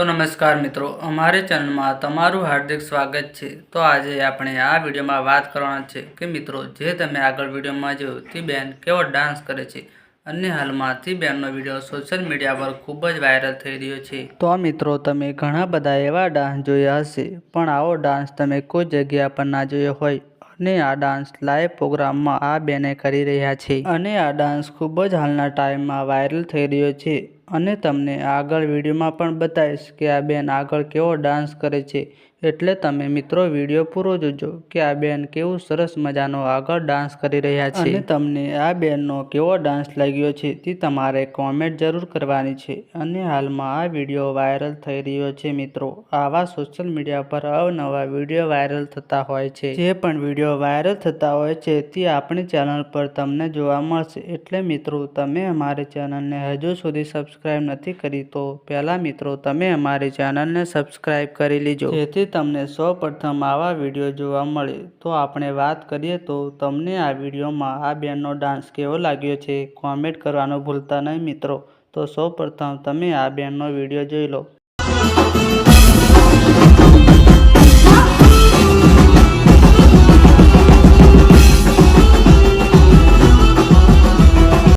તો નમસ્કાર મિત્રો, અમારી ચેનલમાં તમારું હાર્દિક સ્વાગત છે. તો આજે આપણે આ વિડીયોમાં વાત કરવાના છે કે મિત્રો, જે તમે આગળ વિડીયોમાં જોયું, તે બેન કેવો ડાન્સ કરે છે અને હાલમાં તે બેનનો વીડિયો સોશિયલ મીડિયા પર ખૂબ જ વાયરલ થઈ રહ્યો છે. તો મિત્રો, તમે ઘણા બધા એવા ડાન્સ જોયા હશે, પણ આવો ડાન્સ તમે કોઈ જગ્યા પર ના જોયો હોય અને આ ડાન્સ લાઈવ પ્રોગ્રામમાં આ બેને કરી રહ્યા છે. અને આ ડાન્સ ખૂબ જ હાલના ટાઈમમાં વાયરલ થઈ રહ્યો છે. અને તમને આગળ વિડીયોમાં પણ બતાવીશ કે આ બેન આગળ કેવો ડાન્સ કરે છે. એટલે તમે મિત્રો વીડિયો પૂરો જોજો કે આ બેન કેવું સરસ મજાનો આગળ ડાન્સ કરી રહ્યા છે. અને તમને આ બેનનો કેવો ડાન્સ લાગ્યો છે તે તમારે કોમેન્ટ જરૂર કરવાની છે. અને હાલમાં આ વીડિયો વાયરલ થઈ રહ્યો છે મિત્રો. આવા સોશિયલ મીડિયા પર અવનવા વીડિયો વાયરલ થતા હોય છે. જે પણ વીડિયો વાયરલ થતા હોય છે તે આપણી ચેનલ પર તમને જોવા મળશે. એટલે મિત્રો તમે અમારી ચેનલને હજુ સુધી સબસ્ક્રાઈબ નથી કરી તો પહેલાં મિત્રો તમે અમારી ચેનલને સબસ્ક્રાઈબ કરી લીજો. જેથી તમને સૌપ્રથમ આવા વીડિયો જોવા મળે તો આપણે વાત કરીએ તો તમને આ વિડીયોમાં આ બેનનો ડાન્સ કેવો લાગ્યો છે? કોમેન્ટ કરવાનું ભૂલતા નહીં મિત્રો. તો સૌપ્રથમ તમે આ બેનનો વીડિયો જોઈ લો.